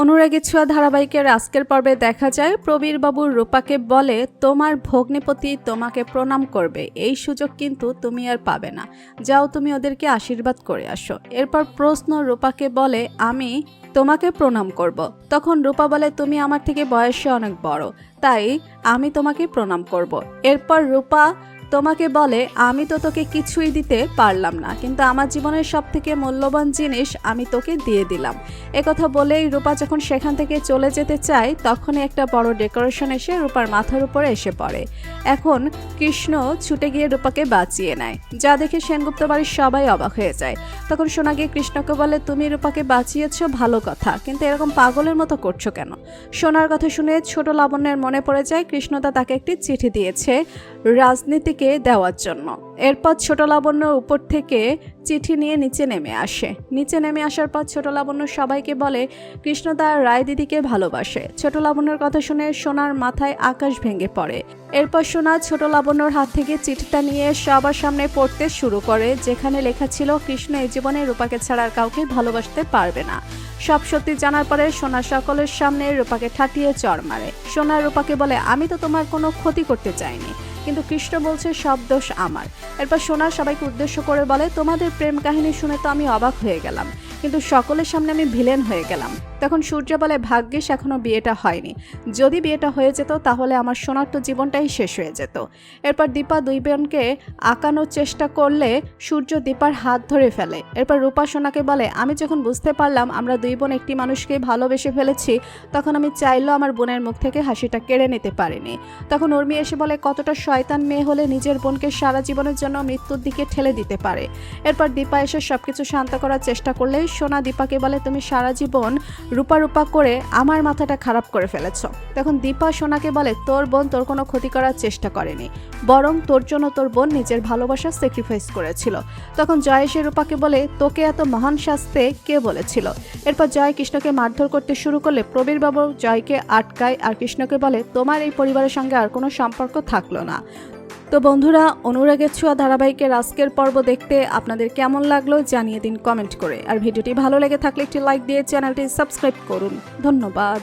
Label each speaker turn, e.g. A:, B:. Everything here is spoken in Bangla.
A: অনুরাগী ছোঁয়া ধারাবাহিকের আজকের পর্বে দেখা যায় প্রবীর বাবুর রূপাকে বলে, তোমার ভগ্নিপতি তোমাকে প্রণাম করবে এই সুযোগ কিন্তু তুমি আর পাবে না যাও তুমি ওদেরকে আশীর্বাদ করে আসো এরপর প্রশ্ন রূপাকে বলে, আমি তোমাকে প্রণাম করব। তখন রূপা বলে, তুমি আমার থেকে বয়সে অনেক বড়, তাই আমি তোমাকে প্রণাম করব। এরপর রূপা তোমাকে বলে, আমি তো তোকে কিছুই দিতে পারলাম না, কিন্তু আমার জীবনের সব থেকে মূল্যবান জিনিস আমি তোকে দিয়ে দিলাম। একথা বলেই রূপা যখন সেখান থেকে চলে যেতে চায়, তখনই একটা বড় ডেকোরেশন এসে রূপার মাথার উপরে এসে পড়ে। এখন কৃষ্ণ ছুটে গিয়ে রূপাকে বাঁচিয়ে নেয়, যা দেখে সেনগুপ্ত বাড়ির সবাই অবাক হয়ে যায়। তখন সোনা গিয়ে কৃষ্ণকে বলে, তুমি রূপাকে বাঁচিয়েছ, ভালো কথা, কিন্তু এরকম পাগলের মতো করছ কেন? সোনার কথা শুনে ছোট লাবণ্যের মনে পড়ে যায়, কৃষ্ণদা তাকে একটি চিঠি দিয়েছে রাজনীতিকে দেওয়ার জন্য। এরপর ছোট লাবণ্য উপর থেকে চিঠি নিয়ে নিচে নেমে আসে। নিচে নেমে আসার পর ছোট লাবণ্য সবাইকে বলে, কৃষ্ণদা রায় দিদিকে ভালোবাসে। ছোট লাবণ্যর কথা শুনে সোনার মাথায় আকাশ ভেঙে পড়ে। এরপর সোনা ছোট লাবণ্যর হাত থেকে চিঠিটা নিয়ে সবার সামনে পড়তে শুরু করে, যেখানে লেখা ছিল, কৃষ্ণ এই জীবনে রূপাকে ছাড়া আর কাউকে ভালোবাসতে পারবে না। সব সত্যি জানার পরে সোনা সকলের সামনে রূপাকে ঠাটিয়ে চড় মারে। সোনা রূপাকে বলে, আমি তো তোমার কোনো ক্ষতি করতে চাইনি। কিন্তু কৃষ্ণ বলছে, সব দোষ আমার। এরপর সোনা সবাইকে উদ্দেশ্য করে বলে, তোমাদের প্রেম কাহিনী শুনে তো আমি অবাক হয়ে গেলাম। কিন্তু সকলের সামনে আমি ভিলেন হয়ে গেলাম। তখন সূর্য বলে, ভাগ্যিস এখনও বিয়েটা হয়নি। যদি বিয়েটা হয়ে যেত, তাহলে আমার সোনার তো জীবনটাই শেষ হয়ে যেত। এরপর দীপা দুই বোনকে আঁকানোর চেষ্টা করলে সূর্য দীপার হাত ধরে ফেলে। এরপর রূপা সোনাকে বলে, আমি যখন বুঝতে পারলাম আমরা দুই বোন একটি মানুষকে ভালোবেসে ফেলেছি, তখন আমি চাইলেও আমার বোনের মুখ থেকে হাসিটা কেড়ে নিতে পারিনি। তখন উর্মি এসে বলে, কতটা শয়তান মেয়ে হলে নিজের বোনকে সারা জীবনের জন্য মৃত্যুর দিকে ঠেলে দিতে পারে? এরপর দীপা এসে সবকিছু শান্ত করার চেষ্টা করলে সোনা দীপাকে বলে, তুমি সারা জীবন রূপা রূপা করে আমার মাথাটা খারাপ করে ফেলেছ। তখন দীপা সোনাকে বলে, তোর বোন তোর কোনো ক্ষতি করার চেষ্টা করেনি, বরং তোর জন্য তোর বোন নিজের ভালোবাসা স্যাক্রিফাইস করেছিল। তখন জয় এসে রূপাকে বলে, তোকে এত মহান শাস্তে কে বলেছিল? এরপর জয় কৃষ্ণকে মারধর করতে শুরু করলে প্রবীর বাবু জয়কে আটকায় আর কৃষ্ণকে বলে, তোমার এই পরিবারের সঙ্গে আর কোনো সম্পর্ক থাকল না। তো বন্ধুরা, অনুরাগের ছোঁয়া ধারাবাহিকের আজকের পর্ব দেখতে আপনাদের কেমন লাগল জানিয়ে দিন কমেন্ট করে। আর ভিডিওটি ভালো লেগে থাকলে একটি লাইক দিয়ে চ্যানেলটি সাবস্ক্রাইব করুন। ধন্যবাদ।